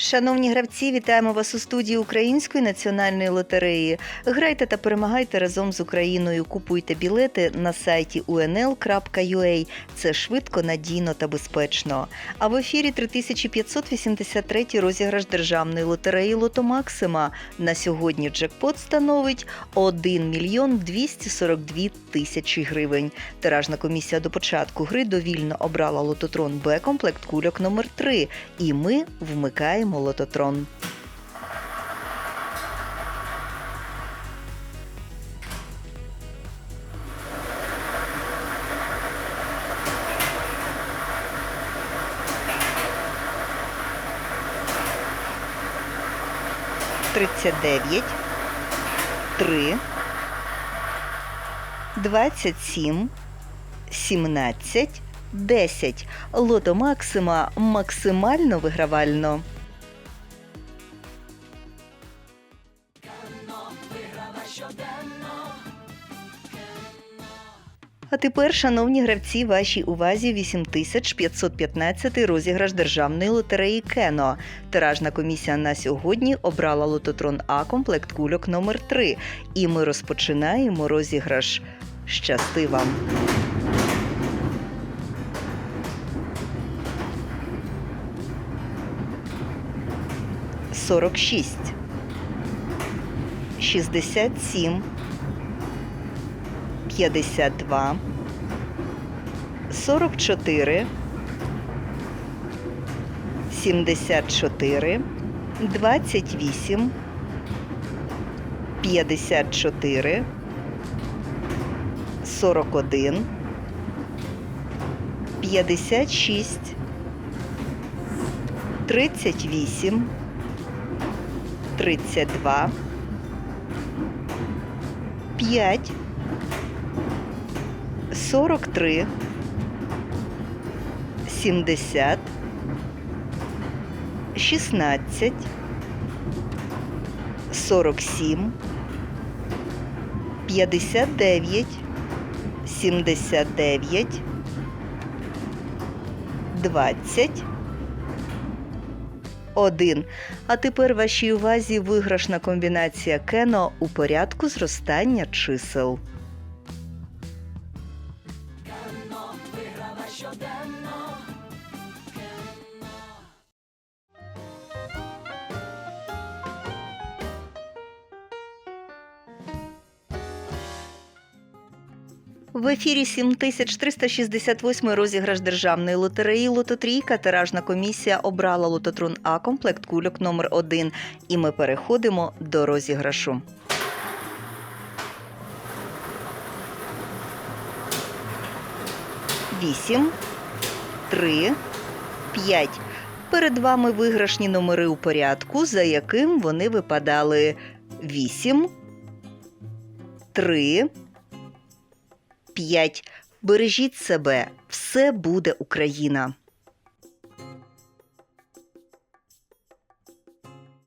Шановні гравці, вітаємо вас у студії Української національної лотереї. Грайте та перемагайте разом з Україною. Купуйте білети на сайті unl.ua. Це швидко, надійно та безпечно. А в ефірі 3583 розіграш державної лотереї Лото Максима. На сьогодні джекпот становить 1 мільйон 242 тисячі гривень. Тиражна комісія до початку гри довільно обрала лототрон Б комплект кульок номер 3 і ми вмикаємо лототрон. Тридцять дев'ять, три, двадцять сім, сімнадцять, десять. Лото Максима максимально вигравально. А тепер, шановні гравці, вашій увазі 8515 розіграш державної лотереї Кено. Тиражна комісія на сьогодні обрала лототрон А комплект кульок номер 3 І ми розпочинаємо розіграш. Щасти вам! Сорок шість, шістдесят сім, 52, 44, 74, 28, 54, 41, 56, 38, 32, 5, 43, 70, 16, 47, 59, 79, 20, один. А тепер вашій увазі виграшна комбінація кено у порядку зростання чисел. В ефірі 7368 розіграш державної лотереї Лототрійка. Тиражна комісія обрала лототрон А комплект кульок номер 1 І ми переходимо до розіграшу. Вісім, три, п'ять. Перед вами виграшні номери у порядку, за яким вони випадали вісім, три. 5. Бережіть себе, все буде Україна.